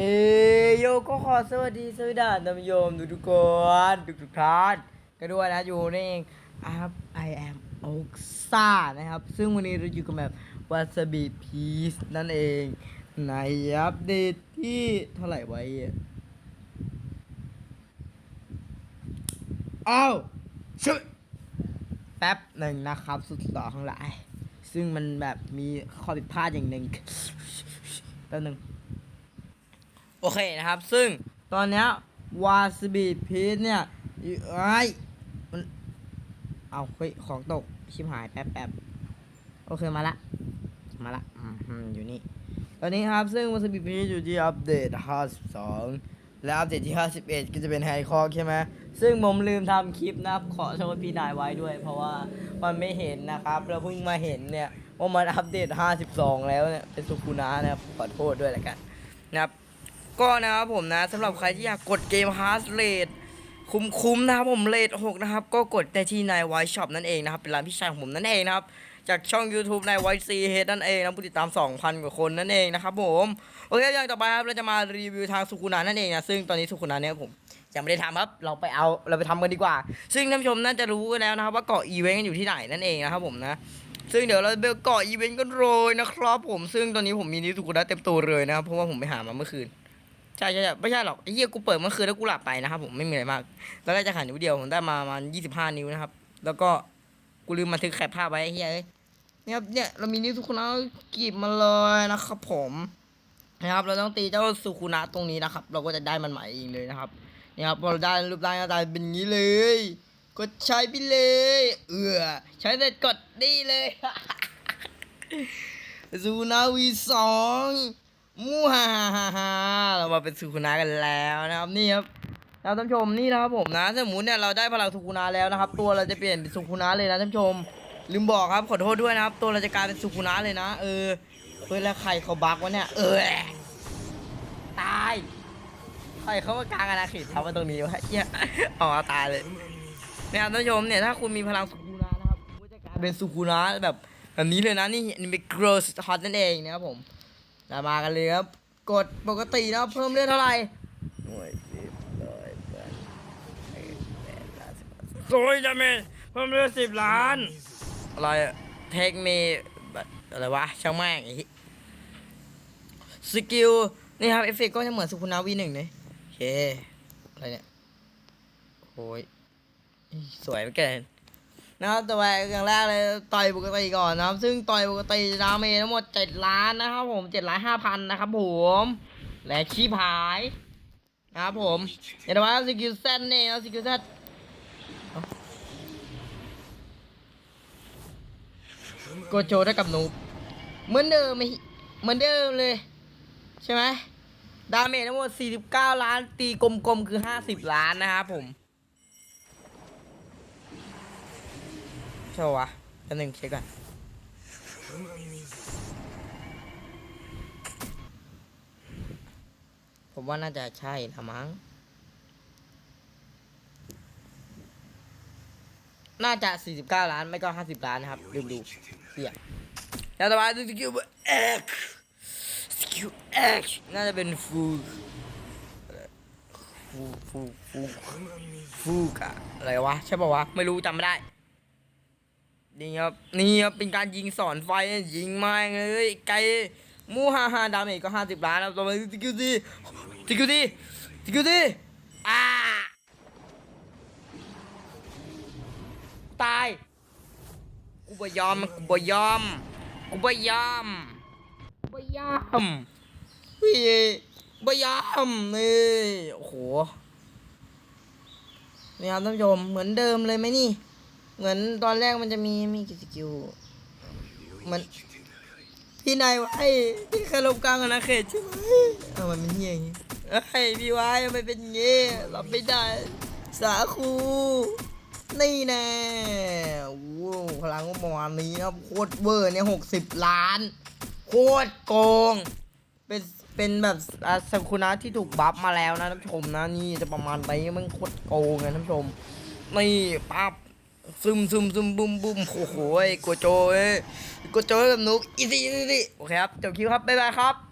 เฮโยก็ขอสวัสดีสวัสดีท่านผู้ชมทุกทุกคนทุกทุกท่านกันด้วยนะอยู่นี่เองครับ I am Oxa นะครับ ซึ่งวันนี้เราอยู่กับแบบวาซาบิพีซนั่นเองในอัปเดตที่เท่าไหร่ไว้อะอ้าวชุดแป๊บหนึ่งนะครับสุดหล่อทั้งหลาย ซึ่งมันแบบมีข้อผิดพลาดอย่างหนึ่งแป๊บหนึ่ง โอเคนะครับ ซึ่งตอนเนี้ยวาซาบิพีชเนี่ยยูไอ้มันเอาเฮ้ยของตกชิบหายแป๊บแป๊บโอเคมาละ มาละอืมอืมอยู่นี่ ตอนนี้ครับ ซึ่งวาซาบิพีชอยู่ที่อัปเดต 52 และอัปเดตที่ 51 ก็จะเป็นไฮคอกใช่ไหมซึ่งผมลืมทำคลิปนะครับ ขอโทษพี่นายไว้ด้วย เพราะว่ามันไม่เห็นนะครับเราเพิ่งมาเห็นเนี่ยว่ามันอัปเดต 52 แล้วเนี่ยเป็นสุกุนะนะครับขอโทษด้วยแล้วกันนะครับ ก็นะครับผมนะสำหรับใครที่อยากกดเกมฮาร์ r เรทคุ้มๆนะครับผมเลท6นะครับ ก็กดได้ที่นายไวช็อปนั่นเองนะครับ เป็นร้านพี่ชายของผมนั่นเองนะครับ จากช่อง YouTube นายไวซีเฮดนั่นเองนะผู้ติดตาม 2,000 กว่าคนนั่นเองนะครับผมโอเคอย่างต่อไปครับเราจะมารีวิวทางสุกุนานั่นเองนะซึ่งตอนนี้สุกุนาเนี่ยผมยังไม่ได้ทำครับเราไปเอาเราไปทำกันดีกว่า ซึ่งท่านผู้ชมน่าจะรู้กันแล้วนะครับ ว่าเกาะอีเวนต์อยู่ที่ไหนนั่นเองนะครับผมนะซึ่งเดี๋ยวเราไปเกาะอีเวนต์กันเลยนะครับผมซึ่งตอนนี้ผมมีนิสุกุนะเต็มตัวเลยนะครับเพราะว่าผมไปหามาเมื่อคืน ใช่ใช่ใช่ไม่ใช่หรอกไอ้เหี้ยกูเปิดเมื่อคืนแล้วกูหลับไปนะครับผมไม่มีอะไรมาก แล้วก็จะขาดนิ้วเดียวผมได้มาประมาณยี่สิบห้านิ้วนะครับ แล้วก็กูลืมบันทึกแคปภาพไว้ไอ้เหี้ยเนี่ยครับเนี่ยเรามีนิ้วสุขุนะกีบมาเลยนะครับผมนะครับ เราต้องตีเจ้าสุขุนะตรงนี้นะครับ เราก็จะได้มันใหม่เองเลยนะครับนี่ครับพอเราได้รูปร่างหน้าตาเป็นอย่างนี้เลย กดใช้ไปเลย เออใช้เสร็จกดนี่เลยสุขุนาวีสอง มูฮ่าฮ่าฮ่าเรามาเป็นสุคุนากันแล้วนะครับนี่ครับท่านผู้ชมนี่นะครับผมนะสมมุติเนี่ยเราได้พลังสุคุนาแล้วนะครับ ตัวเราจะเปลี่ยนเป็นสุคุนาเลยนะท่านผู้ชม ลืมบอกครับขอโทษด้วยนะครับ ตัวเราจะกลายเป็นสุคุนาเลยนะ เออเฮ้ยแล้วใครเขาบักวะเนี่ย เออตายใครเขามากลางอาณาเขตทำมาตรงนี้วะเหี้ยออกตายเลยเนี่ยท่านผู้ชมเนี่ยถ้าคุณมีพลังสุคุนานะครับคุณจะกลายเป็นสุคุนาแบบแบบนี้เลยนะนี่นี่เป็น gross hot นั่นเองนะครับผม เรามากันเลยครับ กดปกตินะครับเพิ่มเลือดเท่าไหร่หน่วยสิบร้อยแปดแปดล้านสิบโอ้ยจะมีเพิ่มเลือดสิบล้าน อะไรอะเทคมีแบบอะไรวะ ช่างแม่งไอ้เหี้ยสกิล นี่ครับ เอฟเฟกต์ก็จะเหมือนสุขุนาวีหนึ่งเลยโอเค อะไรเนี่ย โอ้ย สวยเหมือนกัน นะครับแต่ว่าอย่างแรกเลยต่อยปกติก่อนนะครับ ซึ่งต่อยปกติดาเมจทั้งหมดเจ็ดล้านนะครับ ผมเจ็ดล้านห้าพันนะครับผมและขี้ผายนะครับผมเดี๋ยวว่าสกิลเซนเนี่นะสกิลเซนโกโจได้กับหนูเหมือนเดิมไหมเหมือนเดิมเลย ใช่ไหมดาเมจทั้งหมด49 ล้านตีกลมๆคือ 50 ล้านนะครับผม ช่ปะวะแป๊บนึงเช็คก่อนผมว่าน่าจะใช่ละมั้ง น่าจะ 49 ล้านไม่ก็ 50 ล้านนะครับลืมดูเสียแล้วต่อมาดูสกิลเอ็กสกิลเอ็กน่าจะเป็นฟูฟูฟูฟูฟูกะอะไรวะ ใช่ป่าวะ ไม่รู้จำไม่ได้ นี่ครับนี่ครับเป็นการยิงสอนไฟยิงมาเลยไกลมูฮ่าฮ่าดาเมจก็ห้าสิบล้านแล้วต่อไปสกิลดีสกิลดีสกิลดีอ่าตายกูบ่ยอมกูบ่ยอมกูบ่ยอมกูบ่ยอมพี่บ่ยอมนี่โอ้โหนี่ครับท่านผู้ชมเหมือนเดิมเลยไหมนี่ เหมือนตอนแรกมันจะมีมีกี่สกิลมันพี่นายไว้พี่คยลงกลางอาณาเขตใช่ไหมเอามันเป็นเงี้ยอย่างงี้เอ้พี่ไว้ทำไมเป็นเงี้ยรับไม่ได้สาคูนี่แน่โอ้โหพลังก็ประมาณนี้ครับโคตรเวอร์เนี่ยหกสิบล้าน โคตรโกง เป็นเป็นแบบอาสกุนะที่ถูกบัฟมาแล้วนะท่านผู้ชมนะนี่จะประมาณนี้มันโคตรโกงไงท่านผู้ชมนี่ปั๊บ ซึมซึมซึมบุมบุมโอ้โหยกัวโจเอ้ยกัวโจกับนุกอีซี่อีซี่โอเคครับจบคลิปครับบ๊ายบายครับ